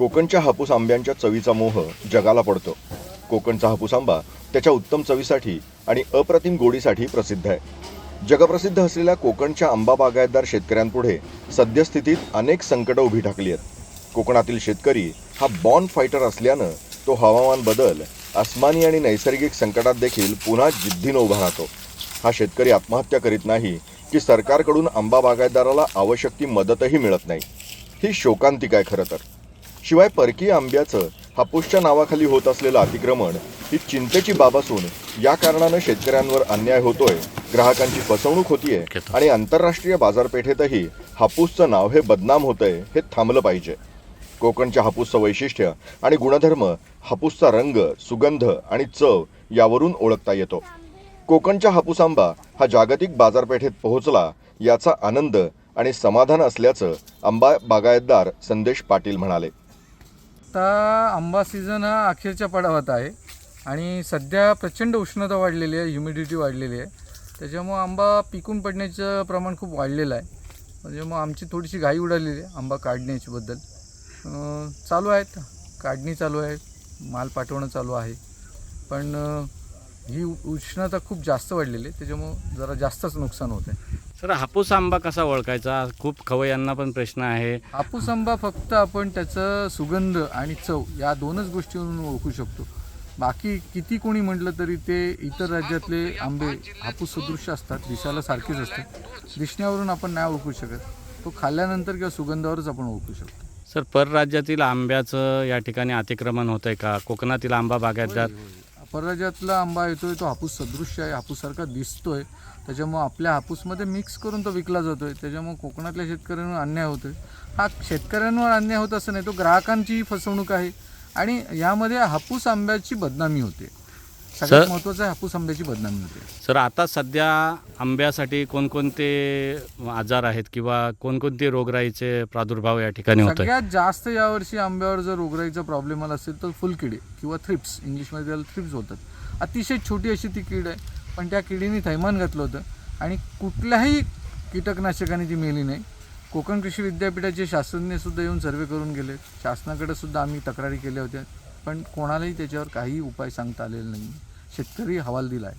कोकणच्या हापूस आंब्यांच्या चवीचा मोह जगाला पडतो. कोकणचा हापूस आंबा त्याच्या उत्तम चवीसाठी आणि अप्रतिम गोडीसाठी प्रसिद्ध आहे. जगप्रसिद्ध असलेल्या कोकणच्या आंबा बागायतदार शेतकऱ्यांपुढे सद्यस्थितीत अनेक संकटं उभी ठाकली आहेत. कोकणातील शेतकरी हा बॉर्न फायटर असल्यानं तो हवामान बदल अस्मानी आणि नैसर्गिक संकटात देखील पुन्हा जिद्दीनं उभा राहतो. हा शेतकरी आत्महत्या करीत नाही की सरकारकडून आंबा बागायतदाराला आवश्यक ती मदतही मिळत नाही. ही शोकांतिक आहे खरं तर? शिवाय परकीय आंब्याचं हापूसच्या नावाखाली होत असलेलं अतिक्रमण ही चिंतेची बाब असून या कारणानं शेतकऱ्यांवर अन्याय होतोय ग्राहकांची फसवणूक होतीये आणि आंतरराष्ट्रीय बाजारपेठेतही हापूसचं नाव हे बदनाम होतंय हे थांबलं पाहिजे. कोकणच्या हापूसचं वैशिष्ट्य आणि गुणधर्म हापूसचा रंग सुगंध आणि चव यावरून ओळखता येतो. कोकणच्या हापूस आंबा हा जागतिक बाजारपेठेत पोहोचला याचा आनंद आणि समाधान असल्याचं आंबा बागायतदार संदेश पाटील म्हणाले. आता आंबा सीझन हा अखेरच्या पडावात आहे. आणि सध्या प्रचंड उष्णता वाढलेली आहे ह्युमिडिटी वाढलेली आहे. त्याच्यामुळं आंबा पिकून पडण्याचं प्रमाण खूप वाढलेलं आहे. म्हणजे मग आमची थोडीशी घाई उडालेली आहे आंबा काढण्याच्याबद्दल चालू आहेत. काढणी चालू आहे. माल पाठवणं चालू आहे. पण ही उष्णता खूप जास्त वाढलेली आहे. त्याच्यामुळं जरा जास्तच नुकसान होत आहे सर हापूस आंबा कसा ओळखायचा? खूप खवय्यांना पण प्रश्न आहे. हापूस आंबा फक्त आपण त्याचं सुगंध आणि चव या दोनच गोष्टीवरून ओळखू शकतो. बाकी किती कोणी म्हटलं तरी ते इतर राज्यातले आंबे हापूस सदृश असतात दिसायला सारखेच असतात. दिसण्यावरून आपण नाही ओळखू शकत. तो खाल्ल्यानंतर किंवा सुगंधावरच आपण ओळखू शकतो. सर परराज्यातील आंब्याचं या ठिकाणी अतिक्रमण होत आहे का? कोकणातील आंबा बागायतदार परराज्यातला आंबा येतोय तो हापूस सदृश्य आहे हापूससारखा दिसतोय. त्याच्यामुळं आपल्या हापूसमध्ये मिक्स करून तो विकला जातोय. त्याच्यामुळं कोकणातल्या शेतकऱ्यांवर अन्याय होतोय. हा शेतकऱ्यांवर अन्याय होत असं नाही तो ग्राहकांचीही फसवणूक आहे. आणि यामध्ये हापूस आंब्याची बदनामी होते. सगळ्यात सर- आहे हापूस आंब्याची बदनामी होते. सर आता सध्या आंब्यासाठी कोणकोणते आजार आहेत किंवा कोणकोणते रोगराईचे प्रादुर्भाव या ठिकाणी होत आहे सगळ्यात जास्त यावर्षी आंब्यावर जर रोगराईचा प्रॉब्लेम आला असेल तर फुलकिडे किंवा थ्रिप्स इंग्लिशमध्ये त्याला थ्रिप्स होतात. अतिशय छोटी अशी ती कीड आहे पण त्या किडीने थैमान घातलं होतं आणि कुठल्याही कीटकनाशकाने ती मेली नाही. कोकण कृषी विद्यापीठाचे शास्त्रज्ञ सुद्धा येऊन सर्वे करून गेले. शासनाकडे सुद्धा आम्ही तक्रारी केल्या होत्या. पण कोणालाही त्याच्यावर काही उपाय सांगता आलेला नाही. शेतकरी हवालदिला आहे.